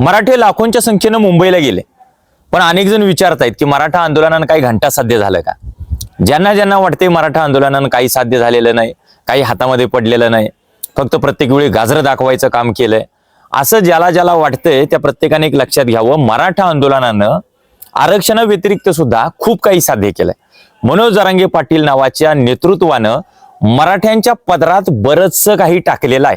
मराठी लाखोंच्या संख्येनं मुंबईला गेले. पण अनेक जण विचारतायत की मराठा आंदोलनानं काही घंटा साध्य झालं का? ज्यांना ज्यांना वाटते मराठा आंदोलनानं काही साध्य झालेलं नाही काही हातामध्ये पडलेलं नाही फक्त प्रत्येक वेळी गाजरं दाखवायचं काम केलंय असं ज्याला ज्याला वाटतंय त्या प्रत्येकाने एक लक्षात घ्यावं मराठा आंदोलनानं आरक्षणाव्यतिरिक्त सुद्धा खूप काही साध्य केलंय. मनोज जरांगे पाटील नावाच्या नेतृत्वानं मराठ्यांच्या पदरात बरचसं काही टाकलेलं आहे.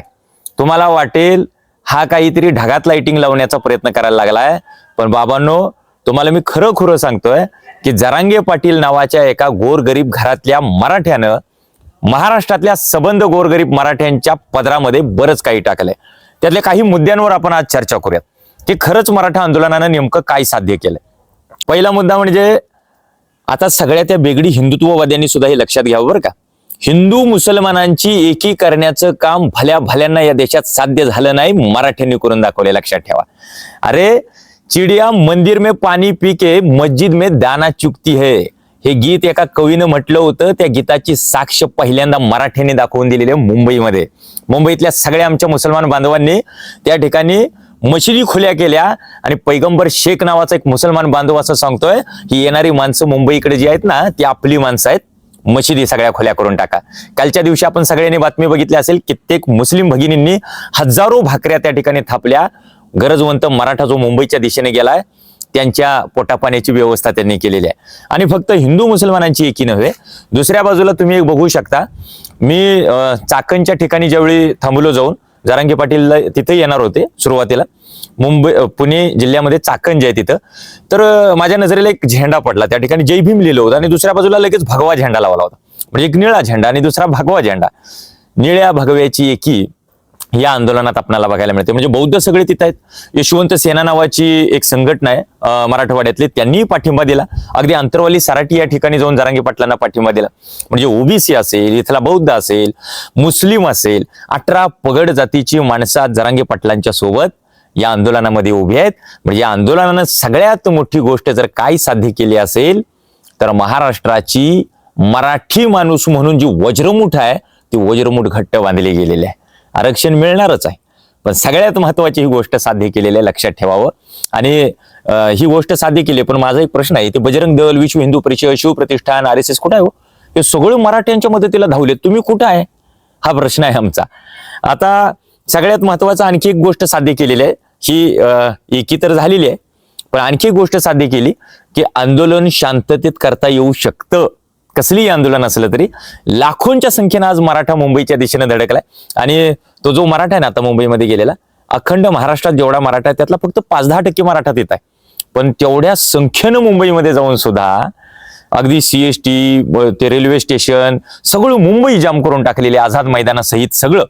तुम्हाला वाटेल हा काहीतरी ढगात लाइटिंग लावण्याचा प्रयत्न करायला लागलाय. पण बाबांनो तुम्हाला मी खरं खुरं सांगतोय की जरांगे पाटील नावाच्या एका गोरगरीब घरातल्या मराठ्यानं महाराष्ट्रातल्या सबंध गोरगरीब मराठ्यांच्या पदरामध्ये बरंच काही टाकलंय. त्यातल्या काही मुद्द्यांवर आपण आज चर्चा करूयात की खरंच मराठा आंदोलनानं नेमकं काय साध्य केलंय? पहिला मुद्दा म्हणजे आता सगळ्या त्या बेगडी हिंदुत्ववाद्यांनी सुद्धा हे लक्षात घ्यावं बरं का. हिंदू मुसलमानांची एकी करण्याचं काम भल्या भल्यांना या देशात साध्य झालं नाही मराठ्यांनी करून दाखवले लक्षात ठेवा. अरे चिडिया मंदिर में पाणी पिके मस्जिद में दाना चुकती है. हे गीत एका कवीनं म्हटलं होतं त्या गीताची साक्ष पहिल्यांदा मराठ्यांनी दाखवून दिलेली आहे मुंबईमध्ये. मुंबईतल्या सगळ्या आमच्या मुसलमान बांधवांनी त्या ठिकाणी मशिदी खुल्या केल्या आणि पैगंबर शेख नावाचा एक मुसलमान बांधव असं सांगतोय की येणारी माणसं मुंबईकडे जी आहेत ना ती आपली माणसं आहेत. मशिदी सगळ्या खोल्या करून टाका. कालच्या दिवशी आपण सगळ्यांनी बातमी बघितली असेल कित्येक मुस्लिम भगिनींनी हजारो भाकऱ्या त्या ठिकाणी थापल्या. गरजवंत मराठा जो मुंबईच्या दिशेने गेलाय त्यांच्या पोटापाण्याची व्यवस्था त्यांनी केलेली आहे. आणि फक्त हिंदू मुसलमानांची एकी नव्हे दुसऱ्या बाजूला तुम्ही एक बघू शकता. मी चाकणच्या ठिकाणी ज्यावेळी थांबलो जाऊन जारांगे पाटील तिथे येणार होते सुरुवातीला. मुंबई पुणे जिल्ह्यामध्ये चाकण जे आहे तिथं. तर माझ्या नजरेला एक झेंडा पडला. त्या ठिकाणी जय भीम लिहिलं होतं आणि दुसऱ्या बाजूला लगेच भगवा झेंडा लावला होता. म्हणजे एक निळा झेंडा आणि दुसरा भगवा झेंडा. निळ्या भगव्याची एकी या आंदोलनात आपल्याला बघायला मिळते. म्हणजे बौद्ध सगळे तिथं आहेत. यशवंत सेना नावाची एक संघटना आहे मराठवाड्यातली. त्यांनी पाठिंबा दिला. अगदी अंतरवाली सराटी या ठिकाणी जाऊन जरांगी पाटलांना पाठिंबा दिला. म्हणजे ओबीसी असेल इथला बौद्ध असेल मुस्लिम असेल अठरा पगड जातीची माणसं जरांगी पाटलांच्या सोबत या आंदोलनामध्ये उभी आहेत. म्हणजे या आंदोलनानं सगळ्यात मोठी गोष्ट जर काय साध्य केली असेल तर महाराष्ट्राची मराठी माणूस म्हणून जी वज्रमुठ आहे ती वज्रमुठ घट्ट बांधली गेलेली आहे. आरक्षण मिळणारच आहे. पण सगळ्यात महत्वाची ही गोष्ट साध्य केलेली आहे लक्षात ठेवावं. आणि ही गोष्ट साध्य केली आहे. पण माझा एक प्रश्न आहे ते बजरंग दल विश्व Hindu Parishad Shivpratishthan R S S कुठं आहे हो? हे सगळं मराठ्यांच्या मदतीला धावले तुम्ही कुठं आहे? हा प्रश्न आहे आमचा. आता सगळ्यात महत्वाचं आणखी एक गोष्ट साध्य केलेली आहे. ही एकी तर झालेली आहे पण आणखी एक गोष्ट साध्य केली की आंदोलन शांततेत करता येऊ शकतं. कसलीही आंदोलन असलं तरी लाखोंच्या संख्येनं आज मराठा मुंबईच्या दिशेने धडकलाय. आणि तो जो मराठा आहे ना आता मुंबईमध्ये गेलेला अखंड महाराष्ट्रात जेवढा मराठा आहे त्यातला फक्त पाच दहा टक्के मराठा येत आहे. पण तेवढ्या संख्येनं मुंबईमध्ये जाऊन सुद्धा अगदी सीएसटी ते रेल्वे स्टेशन सगळं मुंबई जाम करून टाकलेले आझाद मैदानासहित सगळं.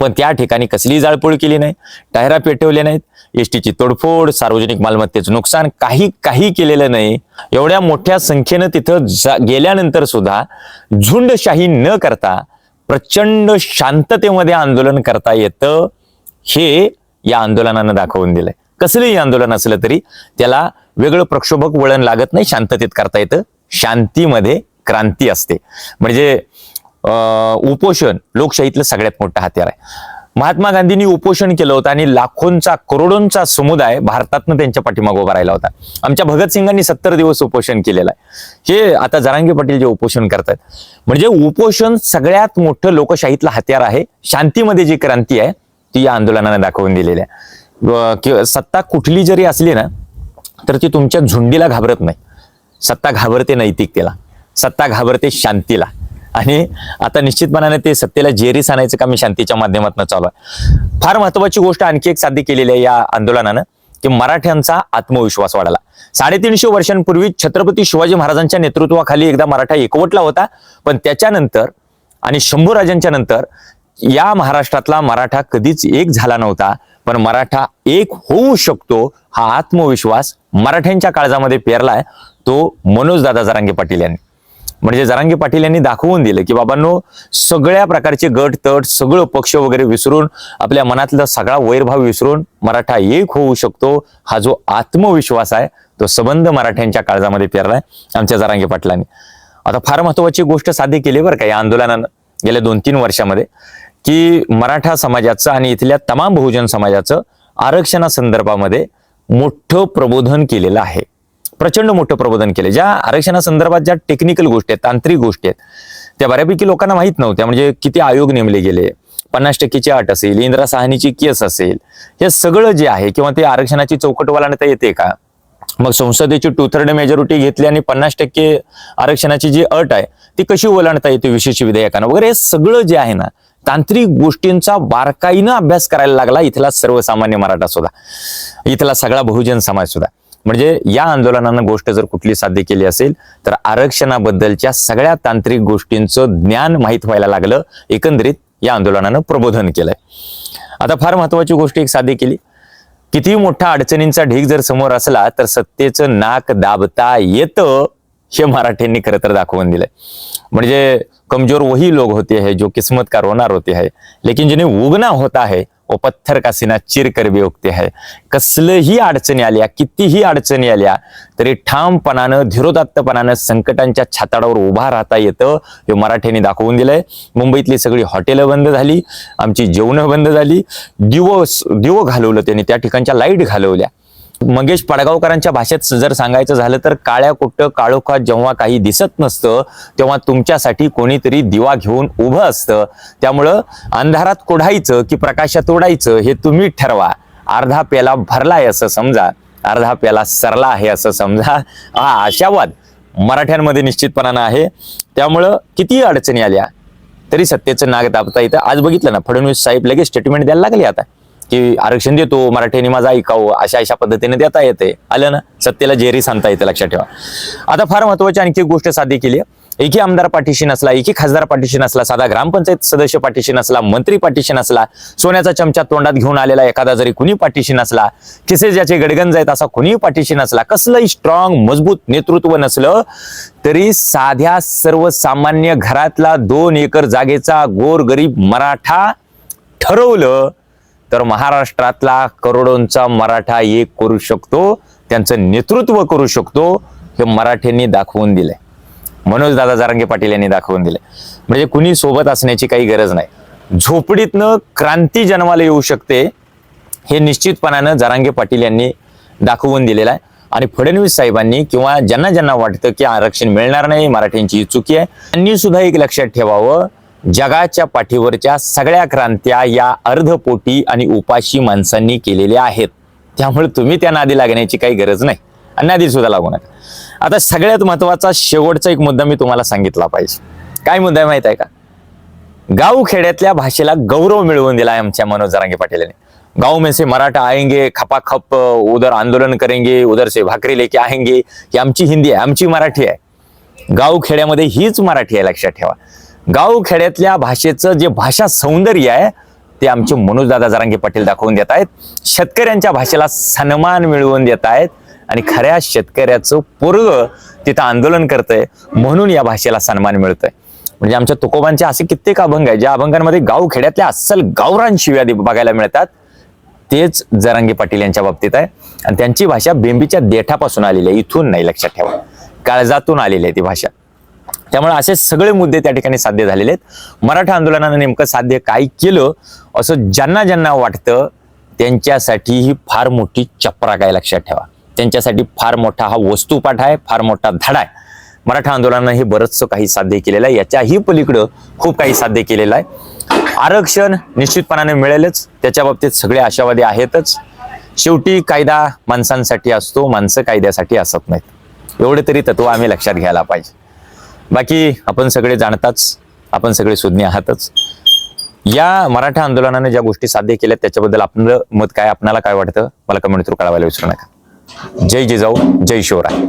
पण त्या ठिकाणी कसलीही जाळपोळ केली नाही टायरा पेटवल्या नाहीत एसटीची तोडफोड सार्वजनिक मालमत्तेचं नुकसान काही काही केलेलं नाही. एवढ्या मोठ्या संख्येनं तिथं जा- गेल्यानंतर सुद्धा झुंडशाही न करता प्रचंड शांततेमध्ये आंदोलन करता येतं हे या आंदोलनानं दाखवून दिलंय. कसलंही आंदोलन असलं तरी त्याला वेगळं प्रक्षोभक वळण लागत नाही शांततेत करता येतं शांतीमध्ये क्रांती असते. म्हणजे उपोषण लोकशाहीतलं सगळ्यात मोठं हत्यार आहे. महात्मा गांधींनी उपोषण केलं होतं आणि लाखोंचा करोडोंचा समुदाय भारतातनं त्यांच्या पाठीमागं उभा राहिला होता. आमच्या भगतसिंगांनी सत्तर दिवस उपोषण केलेलं आहे. हे आता जरांगे पाटील जे उपोषण करतात म्हणजे उपोषण सगळ्यात मोठं लोकशाहीतलं हत्यार आहे. शांतीमध्ये जी क्रांती आहे ती या आंदोलनाने दाखवून दिलेली आहे. सत्ता कुठली जरी असली ना तर ती तुमच्या झुंडीला घाबरत नाही. सत्ता घाबरते नैतिकतेला. सत्ता घाबरते शांतीला. आणि आता निश्चितपणाने ते सत्तेला जेरीस आणायचं काम शांतीच्या माध्यमातून चालू आहे. फार महत्वाची गोष्ट आणखी एक साध्य केलेली आहे या आंदोलनानं की मराठ्यांचा आत्मविश्वास वाढला साडेतीनशे वर्षांपूर्वी छत्रपती शिवाजी महाराजांच्या नेतृत्वाखाली एकदा मराठा एकवटला होता पण त्याच्यानंतर आणि शंभूराजांच्या नंतर या महाराष्ट्रातला मराठा कधीच एक झाला नव्हता पण मराठा एक होऊ शकतो हा आत्मविश्वास मराठ्यांच्या काळजामध्ये पेरलाय तो मनोज दादा जरांगे पाटील यांनी. म्हणजे जरांगी पाटील यांनी दाखवून दिलं की बाबांनो सगळ्या प्रकारचे गट तट सगळं पक्ष वगैरे विसरून आपल्या मनातला सगळा वैरभाव विसरून मराठा एक होऊ शकतो हा जो आत्मविश्वास आहे तो संबंध मराठ्यांच्या काळजामध्ये पेरलाय आमच्या जरांगी पाटलांनी. आता फार महत्वाची गोष्ट साध्य केली बरं का या आंदोलनानं गेल्या दोन तीन वर्षामध्ये की मराठा समाजाचं आणि इथल्या तमाम बहुजन समाजाचं आरक्षणासंदर्भामध्ये मोठं प्रबोधन केलेलं आहे. प्रचंड मोठं प्रबोधन केलं. ज्या आरक्षणासंदर्भात ज्या टेक्निकल गोष्टी आहेत तांत्रिक गोष्टी आहेत त्या बऱ्यापैकी लोकांना माहीत नव्हत्या. म्हणजे किती आयोग नेमले गेले पन्नास टक्केची अट असेल इंदिरा साहनीची केस असेल हे सगळं जे आहे किंवा ते आरक्षणाची चौकट वलांडता येते का? मग संसदेची टू थर्ड मेजॉरिटी घेतली आणि पन्नास टक्के आरक्षणाची जी अट आहे ती कशी ओलांडता येते विशेष विधेयकानं? वगैरे हे सगळं जे आहे ना तांत्रिक गोष्टींचा बारकाईनं अभ्यास करायला लागला इथला सर्वसामान्य मराठा सुद्धा. इथला सगळा बहुजन समाज सुद्धा. म्हणजे या आंदोलनानं गोष्ट जर कुठली साध्य केली असेल तर आरक्षणाबद्दलच्या सगळ्या तांत्रिक गोष्टींचं ज्ञान माहीत व्हायला लागलं एकंदरीत या आंदोलनानं प्रबोधन केलंय. आता फार महत्वाची गोष्ट एक साध्य केली. किती मोठा अडचणींचा ढीग जर समोर असला तर सत्तेचं नाक दाबता येतं हे मराठ्यांनी खरं तर दाखवून दिलंय. म्हणजे कमजोर वही लोग होते है जो किस्मत का रोना होते है लेकिन जिन्हें उगना होता है व पत्थर कासीना चिर कर उगते आहे. कसलंही अडचणी आल्या कितीही अडचणी आल्या तरी ठामपणानं धीरोदात्तपणानं संकटांच्या छाताडावर उभा राहता येतं हे मराठ्यांनी दाखवून दिलंय. मुंबईतली सगळी हॉटेलं बंद झाली आमची जेवणं बंद झाली दिवस दिवो घालवलं त्यांनी त्या ठिकाणच्या लाइट घालवल्या. मंगेश पडगावकरांच्या भाषेत जर सांगायचं झालं तर काळ्या कुट्ट काळोखात जेव्हा काही दिसत नसतं तेव्हा तुमच्यासाठी कोणीतरी दिवा घेऊन उभं असतं. त्यामुळं अंधारात कोढायचं की प्रकाशात ओढायचं हे तुम्ही ठरवा. अर्धा प्याला भरलाय असं समजा. अर्धा प्याला सरला आहे असं समजा. हा आशावाद मराठ्यांमध्ये निश्चितपणानं आहे. त्यामुळं किती अडचणी आल्या तरी सत्तेचं नाग दाबता येतं. आज बघितलं ना फडणवीस साहेब लगेच स्टेटमेंट द्यायला लागले आता. की आरक्षण देतो मराठ्यांनी माझा ऐकावं अशा अशा पद्धतीने देता येते. आलं ना? सत्तेला जेरी सांगता येते लक्षात ठेवा. आता फार महत्वाची आणखी एक गोष्ट साध्य केली आहे. एकही आमदार पाठीशी नसला एकही खासदार पाठीशी नसला साधा ग्रामपंचायत सदस्य पाठीशी नसला मंत्री पाठीशी नसला सोन्याचा चमचा तोंडात घेऊन आलेला एखादा जरी कुणी पाठीशी नसला किसे ज्याचे गडगंज आहेत असा कुणीही पाठीशी नसला कसलंही स्ट्रॉंग मजबूत नेतृत्व नसलं तरी साध्या सर्वसामान्य घरातला दोन एकर जागेचा गोरगरीब मराठा ठरवलं तर महाराष्ट्रातला करोडोंचा मराठा एक करू शकतो त्यांचं नेतृत्व करू शकतो हे मराठ्यांनी दाखवून दिलंय. मनोज दादा जारंगे पाटील यांनी दाखवून दिले म्हणजे कुणी सोबत असण्याची काही गरज नाही. झोपडीतनं क्रांती जन्माला येऊ शकते हे निश्चितपणानं जारांगे पाटील यांनी दाखवून दिलेलं आहे. आणि फडणवीस साहेबांनी किंवा ज्यांना ज्यांना वाटतं की आरक्षण मिळणार नाही मराठ्यांची चुकी आहे त्यांनी सुद्धा एक लक्षात ठेवावं जगाच्या पाठीवरच्या सगळ्या क्रांत्या या अर्धपोटी आणि उपाशी माणसांनी केलेल्या आहेत. त्यामुळे तुम्ही त्या नादी लागण्याची काही गरज नाही. आणि नादी सुद्धा लागू नका. आता सगळ्यात महत्त्वाचा शेवटचा एक मुद्दा मी तुम्हाला सांगितला पाहिजे. काय मुद्दा माहीत आहे का? गाव खेड्यातल्या भाषेला गौरव मिळवून दिला आहे आमच्या मनोज जरांगे पाटील यांनी मेसे म्हणजे में से मराठा आएंगे खपाखप उधर आंदोलन करेंगे उधर से भाकरी लेके आएंगे. ही आमची हिंदी आहे आमची मराठी आहे. गाव खेड्यामध्ये हीच मराठी आहे लक्षात ठेवा. गाव खेड्यातल्या भाषेचं जे भाषा सौंदर्य आहे ते आमचे मनोजदादा जरांगे पाटील दाखवून देत आहेत. शेतकऱ्यांच्या भाषेला सन्मान मिळवून देत आहेत आणि खऱ्या शेतकऱ्याचं पोरग तिथं आंदोलन करतंय म्हणून या भाषेला सन्मान मिळतोय. म्हणजे आमच्या तुकोबांचे असे कित्येक अभंग आहेत ज्या अभंगांमध्ये गाव खेड्यातल्या अस्सल गावरान शिव्या बघायला मिळतात तेच जरांगे पाटील यांच्या बाबतीत आहे. आणि त्यांची भाषा बेंबीच्या देठापासून आलेली आहे इथून नाही लक्षात ठेवा. काळजातून आलेली आहे ती भाषा. त्यामुळे असे सगळे मुद्दे त्या ठिकाणी साध्य झालेले आहेत. मराठा आंदोलनानं नेमकं साध्य काय केलं असं ज्यांना ज्यांना वाटतं त्यांच्यासाठी ही फार मोठी चपरा काय लक्षात ठेवा. त्यांच्यासाठी फार मोठा हा वस्तुपाठ आहे फार मोठा धडा आहे. मराठा आंदोलनानं हे बरंचसं काही साध्य केलेलं आहे. याच्याही पलीकडं खूप काही साध्य केलेलं आहे. आरक्षण निश्चितपणाने मिळेलच. त्याच्या बाबतीत सगळे आशावादी आहेतच. शेवटी कायदा माणसांसाठी असतो माणसं कायद्यासाठी असत नाहीत. एवढे तरी तत्व आम्ही लक्षात घ्यायला पाहिजे. बाकी आपण सगळे जाणताच आपण सगळे सुज्ञ आहातच. या मराठा आंदोलनाने ज्या गोष्टी साध्य केल्या त्याच्याबद्दल आपलं मत काय आपणाला काय वाटतं मला कमेंट थ्रू कळवायला विसरू नका. जय जिजाऊ जय शिवराय.